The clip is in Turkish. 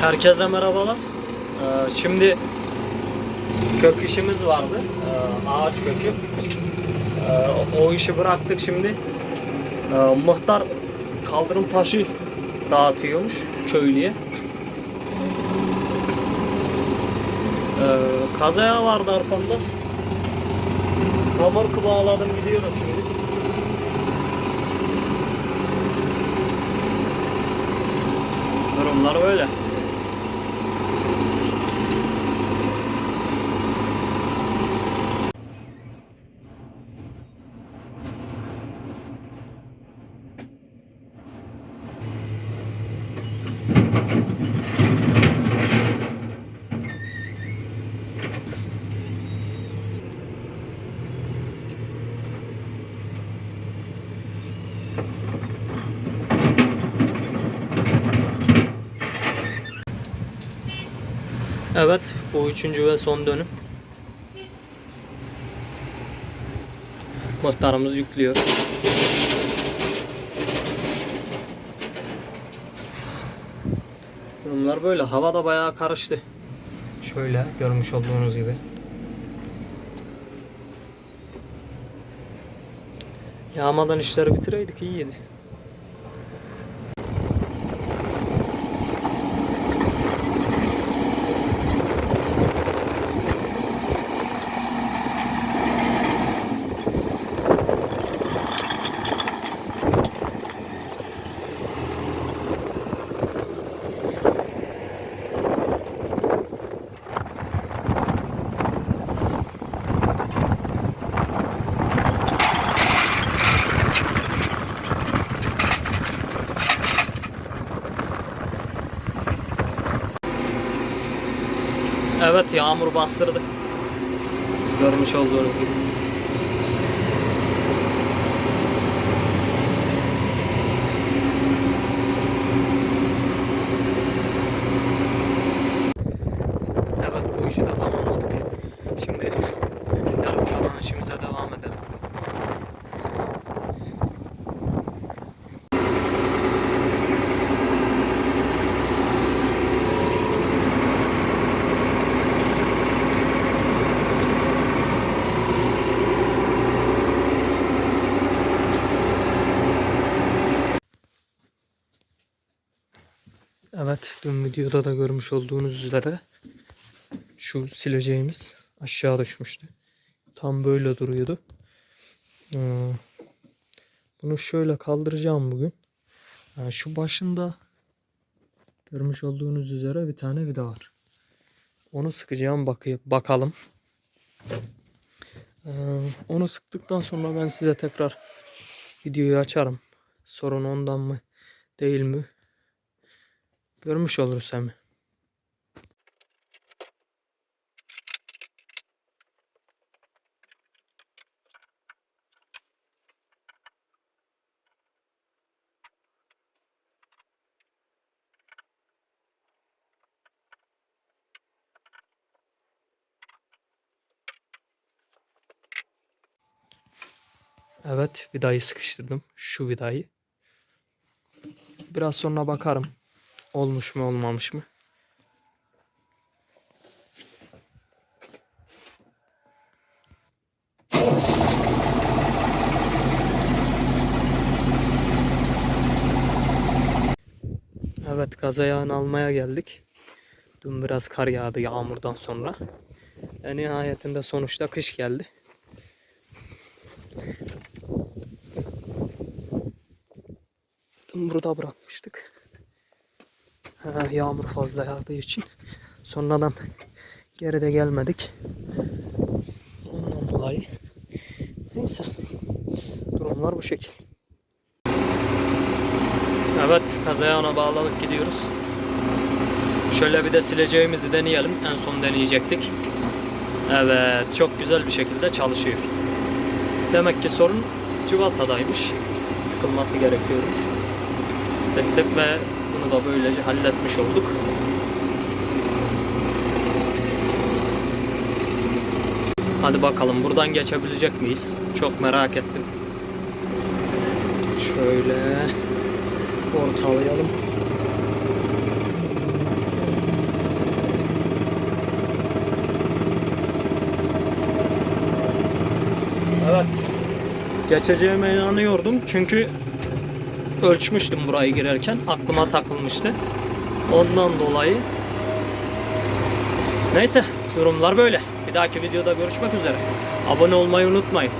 Herkese merhabalar. Ee, şimdi kök işimiz vardı. Ee, ağaç kökü. Ee, o işi bıraktık şimdi. Ee, muhtar kaldırım taşı dağıtıyormuş köylüye. Kazaya vardı arpamda. Romorku bağladım gidiyorum şimdi. Durumlar böyle. Evet, bu üçüncü ve son dönüm. Muhtarımız yüklüyor. Durumlar böyle. Hava da bayağı karıştı. Şöyle görmüş olduğunuz gibi. Yağmadan işleri bitireydik iyiydi. Evet yağmur bastırdı. Görmüş olduğunuz gibi. Evet bu işi de tamamladık. Şimdi Evet, dün videoda da görmüş olduğunuz üzere şu sileceğimiz aşağı düşmüştü. Tam böyle duruyordu. Ee, Bunu şöyle kaldıracağım bugün. Ee, Şu başında görmüş olduğunuz üzere bir tane vida var. Onu sıkacağım bakayım bakalım. Ee, Onu sıktıktan sonra ben size tekrar videoyu açarım. Sorun ondan mı değil mi Görmüş oluruz hem. Evet, vidayı sıkıştırdım. Şu vidayı. Biraz sonra bakarım. Olmuş mu olmamış mı? Evet gaz ayağını almaya geldik. Dün biraz kar yağdı yağmurdan sonra. E, nihayetinde sonuçta kış geldi. Dün burada bırakmıştık. Yağmur fazla yağdığı için sonradan geri de gelmedik. Ondan dolayı neyse durumlar bu şekil. Evet kazaya ona bağladık gidiyoruz. Şöyle bir de sileceğimizi deneyelim. En son deneyecektik. Evet çok güzel bir şekilde çalışıyor. Demek ki sorun civatadaymış. Sıkılması gerekiyormuş. Sıktık ve bunu da böylece halletmiş olduk. Hadi bakalım buradan geçebilecek miyiz? Çok merak ettim. Şöyle ortalayalım. Evet. Geçeceğime inanıyordum çünkü ölçmüştüm burayı girerken. Aklıma takılmıştı. Ondan dolayı. Neyse yorumlar böyle. Bir dahaki videoda görüşmek üzere. Abone olmayı unutmayın.